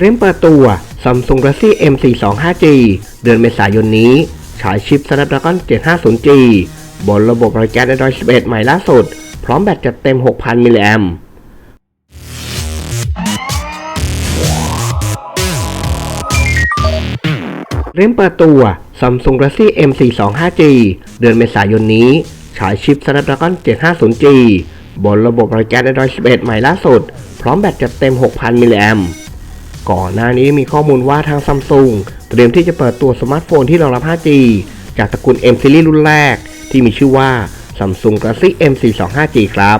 เริ่มเปิดตัว Samsung Galaxy M42 5G เดือนเมษายนนี้ ฉายชิป Snapdragon 750G บนระบบบริการ Android 11 ใหม่ล่าสุด พร้อมแบตจัดเต็ม 6,000 มิลลิแอมป์เริ่มเปิดตัว Samsung Galaxy M42 5G เดือนเมษายนนี้ ฉายชิป Snapdragon 750G บนระบบบริการ Android 11 ใหม่ล่าสุด พร้อมแบตจัดเต็ม 6,000 มิลลิแอมป์ ก่อนหน้านี้มีข้อมูลว่าทางซัมซุงเตรียมที่จะเปิดตัวสมาร์ทโฟนที่รองรับ 5G จากตระกูล M Series รุ่นแรก ที่มีชื่อว่า Samsung Galaxy M42 5G ครับ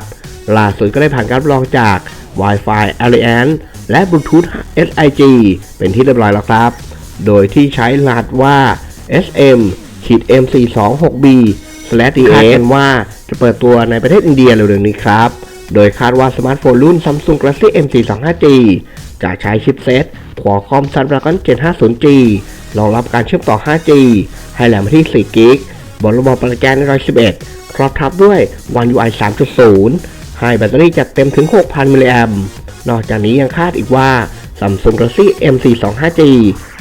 ล่าสุดก็ได้ผ่านการรับรองจาก Wi-Fi Alliance และ Bluetooth SIG เป็นที่เรียบร้อยแล้วครับ โดยที่ใช้รหัสว่า SM M426B d a กันว่าจะเปิดตัวในประเทศอินเดียเร็วๆนี้ครับ โดยคาดว่าสมาร์ทโฟนรุ่น Samsung Galaxy M425G จะใช้ชิปเซต Qualcomm Snapdragon 750G รองรับการเชื่อมต่อ 5G ให้แหลมที่ 4 กิกบนระบบประกัน1 11 ครอบทับด้วย One UI 3.0 ให้แบตเตอรี่จัดเต็มถึง 6,000 มิลลิแอมนอกจากนี้ยังคาดอีกว่า Samsung Galaxy M425G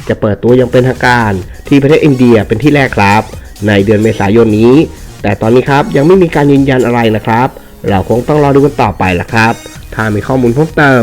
จะเปิดตัวอย่างเป็นทางการ ที่ประเทศอินเดียเป็นที่แรกครับ ในเดือนเมษายนนี้ แต่ตอนนี้ครับยังไม่มีการยืนยันอะไรนะครับ เราคงต้องรอดูกันต่อไปละครับ ถ้ามีข้อมูลเพิ่มเติม